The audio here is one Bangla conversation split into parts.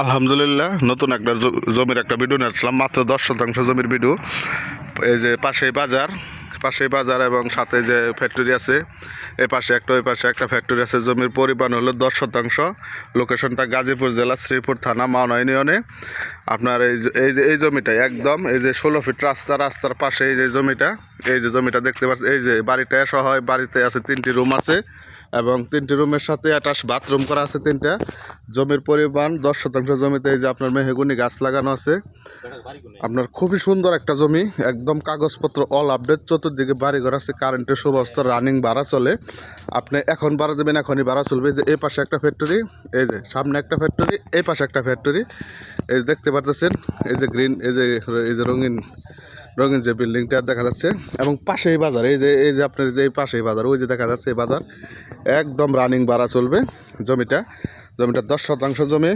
আলহামদুলিল্লাহ, নতুন একটা জমির একটা ভিডিও নিয়ে আসলাম, মাত্র দশ শতাংশ জমির ভিডিও এই যে পাশেই বাজার পাশেই বাজার এবং সাথে যে ফ্যাক্টরি আছে এই পাশে একটা, ওই পাশে একটা ফ্যাক্টরি আছে, জমির পরিমাণ হলো দশ শতাংশ। লোকেশনটা গাজীপুর জেলা, শ্রীপুর থানা, মাওনা ইউনিয়নে। আপনার এই যে এই যে এই জমিটা একদম, এই যে ষোলো ফিট রাস্তা, রাস্তার পাশে এই যে জমিটা, এই যে জমিটা দেখতে পাচ্ছেন, এই যে বাড়িটা সহ বাড়িতে আছে তিনটি রুম আছে। এবং তিনটি রুমের সাথে অ্যাটাচ বাথরুম করা আছে তিনটা। জমির পরিমাণ দশ শতাংশ জমিতে এই যে আপনার মেহেগুনি গাছ লাগানো আছে। আপনার খুবই সুন্দর একটা জমি, একদম কাগজপত্র অল আপডেট চতুর্দিকে বাড়ি ঘর আছে কারেন্টের সুবস্থা রানিং ভাড়া চলে। আপনি এখন ভাড়া দেবেন, এখনই ভাড়া চলবে। যে এই পাশে একটা ফ্যাক্টরি এই যে সামনে একটা ফ্যাক্টরি এই পাশে একটা ফ্যাক্টরি এই দেখতে পাচ্ছেন এই যে গ্রিন এই যে এই যে রঙিন রঙিন যে বিল্ডিংটা দেখা যাচ্ছে, এবং পাশেই বাজার, এই যে এই যে আপনার যে পাশেই বাজার, ওই যে দেখা যাচ্ছে এই বাজার, একদম রানিং বাড়া চলবে জমিটা। জমিটা দশ শতাংশ জমি,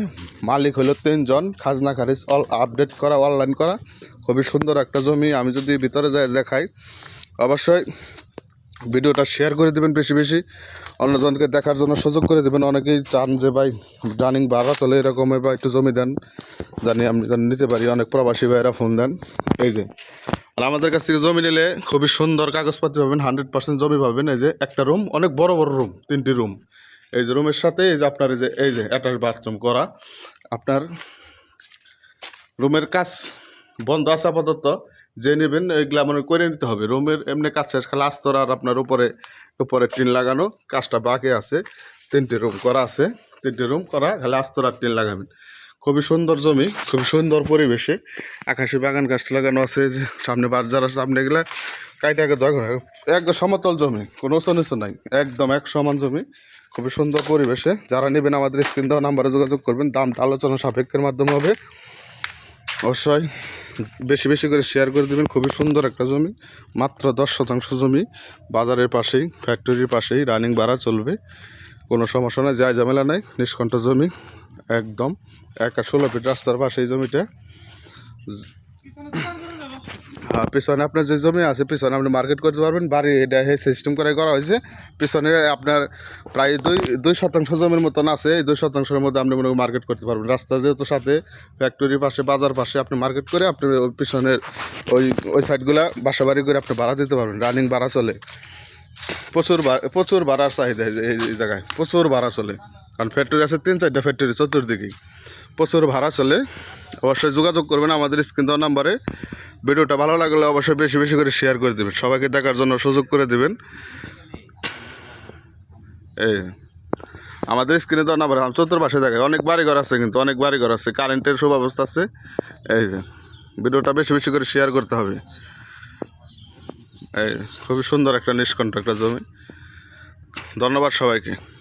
মালিক হলো তিনজন, খাজনা খারিজ অল আপডেট করা অনলাইন করা। খুবই সুন্দর একটা জমি, আমি যদি ভিতরে যাই দেখাই, অবশ্যই ভিডিওটা শেয়ার করে দেবেন বেশি বেশি। অন্যজনকে দেখার জন্য সুযোগ করে দেবেন। অনেকেই চান যে, ভাই রানিং ভাড়া চলে এরকম বা একটু জমি দেন। জানি আমি নিতে পারি। অনেক প্রবাসী ভাইয়েরা ফোন দেন। এই যে, আর আমাদের কাছ থেকে জমি নিলে খুবই সুন্দর কাগজপত্র পাবেন হান্ড্রেড পার্সেন্ট জমি পাবেন। এই যে, একটা রুম অনেক বড় বড় রুম তিনটি রুম এই যে রুমের সাথে এই যে আপনার এই যে এই যে অ্যাটাচ বাথরুম করা। আপনার রুমের কাজ বন্ধ আছে আপাতত। যে নেবেন এইগুলা মানে করে নিতে হবে। রুমের এমনি কাজ শেষ, খালি আস্তর আর আপনার উপরে উপরে টিন লাগানো কাজটা বাকি আছে। তিনটে রুম করা আছে, তিনটে রুম করা, খালি আস্তর আর টিন লাগাবেন। খুবই সুন্দর জমি, খুবই সুন্দর পরিবেশে। আকাশে বাগান গাছ লাগানো আছে সামনে বাজার আছে, সামনে এগুলা কাইটাকে দরকার একদম সমতল জমি, কোনো উঁচু নাই, একদম এক সমান জমি। খুবই সুন্দর পরিবেশে। যারা নেবেন আমাদের স্ক্রিন দেওয়া নাম্বারে যোগাযোগ করবেন, দামটা আলোচনা সাপেক্ষের মাধ্যমে হবে। অবশ্যই। বেশি বেশি করে শেয়ার করে দেবেন। খুবই সুন্দর একটা জমি, মাত্র দশ শতাংশ জমি। বাজারের পাশেই ফ্যাক্টরির পাশেই রানিং ভাড়া চলবে। কোনো সমস্যা নাই যায় ঝামেলা নেই, নিষ্কণ্ঠ জমি, একদম। একা ষোলো ফিট রাস্তার পাশে এই জমিটা। পিছনে আপনার যে জমি আছে, পিছনে আপনি মার্কেট করতে পারবেন, বাড়ি এটা সিস্টেম করে করা হয়েছে। পিছনে আপনার প্রায় দুই দুই শতাংশ জমির মতন আছে, এই দুই শতাংশের মধ্যে আপনি মনে মার্কেট করতে পারবেন। রাস্তা যেহেতু সাথে ফ্যাক্টরির পাশে, বাজার পাশে আপনি মার্কেট করে আপনি ওই পিছনের ওই ওই সাইডগুলা বাসা বাড়ি করে আপনি ভাড়া দিতে পারবেন রানিং ভাড়া চলে। প্রচুর প্রচুর ভাড়ার চাহিদা এই জায়গায়, প্রচুর ভাড়া চলে। কারণ ফ্যাক্টরি আছে, তিন চারটা ফ্যাক্টরি চতুর্দিকেই। প্রচুর ভাড়া চলে। অবশ্যই যোগাযোগ করবেন আমাদের স্ক্রিন দেওয়া নাম্বারে। ভিডিওটা ভালো লাগলে অবশ্যই বেশি বেশি করে শেয়ার করে দেবেন। সবাইকে দেখার জন্য সুযোগ করে দেবেন। এই, আমাদের স্ক্রিনে তো দেওয়া নাম্বার চতুর্পাশে দেখায় অনেক বাড়িঘর আছে কিন্তু, অনেক বাড়িঘর আছে। কারেন্টের সুব্যবস্থা আছে। এই যে, ভিডিওটা বেশি বেশি করে শেয়ার করতে হবে। এই, খুবই সুন্দর একটা নিষ্কণ্ঠ একটা জমি। ধন্যবাদ সবাইকে।